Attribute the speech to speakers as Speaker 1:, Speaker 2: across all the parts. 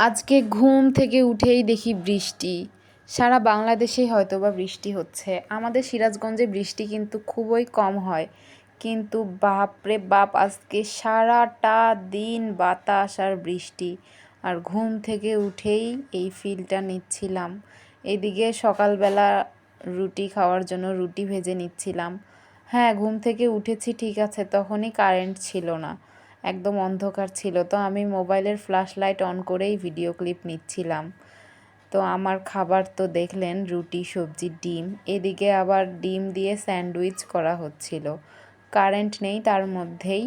Speaker 1: আজকে ঘুম থেকে উঠেই দেখি বৃষ্টি। সারা বাংলাদেশেই হয়তো বা বৃষ্টি হচ্ছে। আমাদের সিরাজগঞ্জে বৃষ্টি কিন্তু খুবই কম হয়। কিন্তু বাপরে বাপ, আজকে সারাটা দিন বাতাস আর বৃষ্টি। আর ঘুম থেকে উঠেই এই ফিলটা নিচ্ছিলাম। এদিকে সকালবেলা রুটি খাওয়ার জন্য রুটি ভেজে নিচ্ছিলাম। হ্যাঁ ঘুম থেকে উঠেছি, ঠিক আছে, তখনই কারেন্ট ছিল না। একদম অন্ধকার ছিল। তো আমি মোবাইলের ফ্ল্যাশ লাইট অন করেই ভিডিও ক্লিপ নিচ্ছিলাম। তো আমার খাবার তো দেখলেন, রুটি, সবজি, ডিম। এদিকে আবার ডিম দিয়ে স্যান্ডউইচ করা হচ্ছিল। কারেন্ট নেই, তার মধ্যেই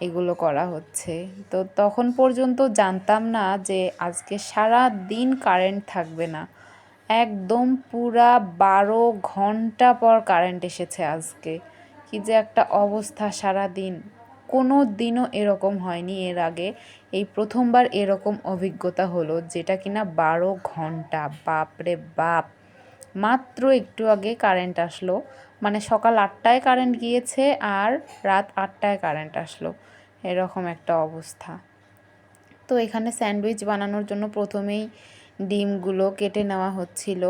Speaker 1: এগুলো করা হচ্ছে। তো তখন পর্যন্ত জানতাম না যে আজকে সারা দিন কারেন্ট থাকবে না। একদম পুরা বারো ঘণ্টা পর কারেন্ট এসেছে আজকে। কি যে একটা অবস্থা সারা দিন কোনো দিনও এরকম হয়নি। এর আগে এই প্রথমবার এরকম অভিজ্ঞতা হলো, যেটা কিনা বারো ঘণ্টা। বাপরে বাপ। মাত্র একটু আগে কারেন্ট আসলো। মানে সকাল আটটায় কারেন্ট গিয়েছে আর রাত আটটায় কারেন্ট আসলো। এরকম একটা অবস্থা। তো এখানে স্যান্ডউইচ বানানোর জন্য প্রথমেই ডিমগুলো কেটে নেওয়া হচ্ছিল।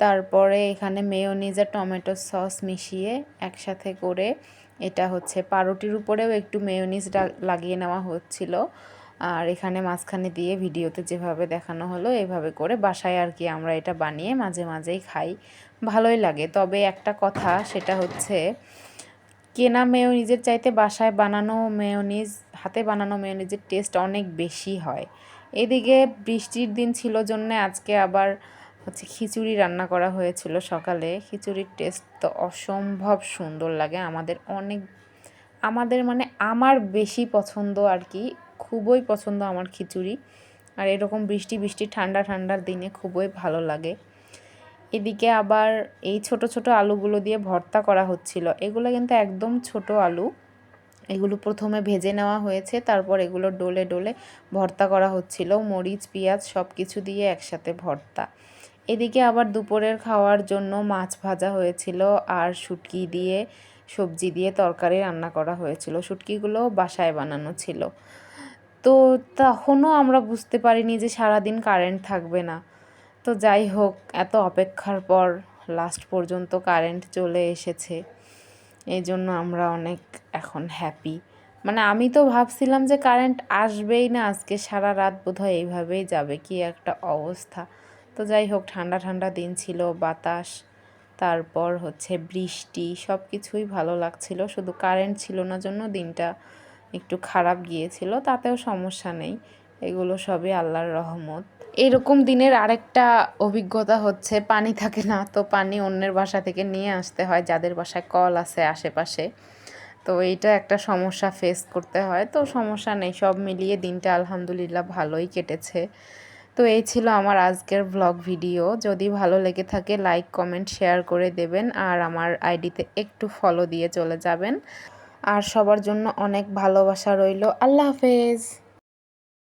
Speaker 1: তারপরে এখানে মেয়োনিজ আর টমেটো সস মিশিয়ে একসাথে করে এটা হচ্ছে পাউরুটির উপরেও একটু মেয়োনিজ লাগিয়ে নেওয়া হচ্ছিল। আর এখানে মাঝখানে দিয়ে ভিডিওতে যেভাবে দেখানো হলো, এভাবে করে বাসায় আর কি আমরা এটা বানিয়ে মাঝে মাঝেই খাই। ভালোই লাগে। তবে একটা কথা, সেটা হচ্ছে কেনা মেয়োনিজের চাইতে বাসায় বানানো মেয়োনিজ হাতে বানানো মেয়োনিজের টেস্ট অনেক বেশি হয়। এদিকে বৃষ্টির দিন ছিল জন্য আজকে আবার হচ্ছে খিচুড়ি রান্না করা হয়েছিল সকালে। খিচুড়ির টেস্ট তো অসম্ভব সুন্দর লাগে। আমাদের অনেক, আমাদের মানে আমার বেশি পছন্দ আর কি, খুবই পছন্দ আমার খিচুড়ি। আর এরকম বৃষ্টি বৃষ্টি, ঠান্ডা, ঠান্ডার দিনে খুবই ভালো লাগে। এদিকে আবার এই ছোট ছোট আলুগুলো দিয়ে ভর্তা করা হচ্ছিল। এগুলো কিন্তু একদম ছোট আলু। এগুলো প্রথমে ভেজে নেওয়া হয়েছে, তারপর এগুলো ডোলে ডোলে ভর্তা করা হচ্ছিল। মরিচ, পেঁয়াজ সব কিছু দিয়ে একসাথে ভর্তা। এদিকে আবার দুপুরের খাওয়ার জন্য মাছ ভাজা হয়েছিল আর শুটকি দিয়ে সবজি দিয়ে তরকারি রান্না করা হয়েছিল। শুটকিগুলো বাসায় বানানো ছিল। তো তখনও আমরা বুঝতে পারিনি যে সারাদিন কারেন্ট থাকবে না। তো যাই হোক, এত অপেক্ষার পর লাস্ট পর্যন্ত কারেন্ট চলে এসেছে। এই জন্য আমরা অনেক এখন হ্যাপি মানে আমি তো ভাবছিলাম যে কারেন্ট আসবেই না, আজকে সারা রাত বোধহয় এইভাবেই যাবে। কি একটা অবস্থা। তো যাই হোক, ঠান্ডা ঠান্ডা দিন ছিল, বাতাস, তারপর হচ্ছে বৃষ্টি সব কিছুই ভালো লাগছিল। শুধু কারেন্ট ছিল না জন্য দিনটা একটু খারাপ গিয়েছিল, তাতেও সমস্যা নেই। এগুলো সবই আল্লাহর রহমত। এরকম দিনের আরেকটা অভিজ্ঞতা হচ্ছে, পানি থাকে না, তো পানি অন্যের বাসা থেকে নিয়ে আসতে হয়, যাদের বাসায় কল আছে আশেপাশে। তো এইটা একটা সমস্যা ফেস করতে হয়। তো সমস্যা নেই, সব মিলিয়ে দিনটা আলহামদুলিল্লাহ ভালোই কেটেছে। তো এই ছিল আমার আজকের ব্লগ ভিডিও যদি ভালো লেগে থাকে লাইক কমেন্ট শেয়ার করে দেবেন আর আমার আইডিতে একটু ফলো দিয়ে চলে যাবেন। আর সবার জন্য অনেক ভালোবাসা রইল। আল্লাহ হাফেজ!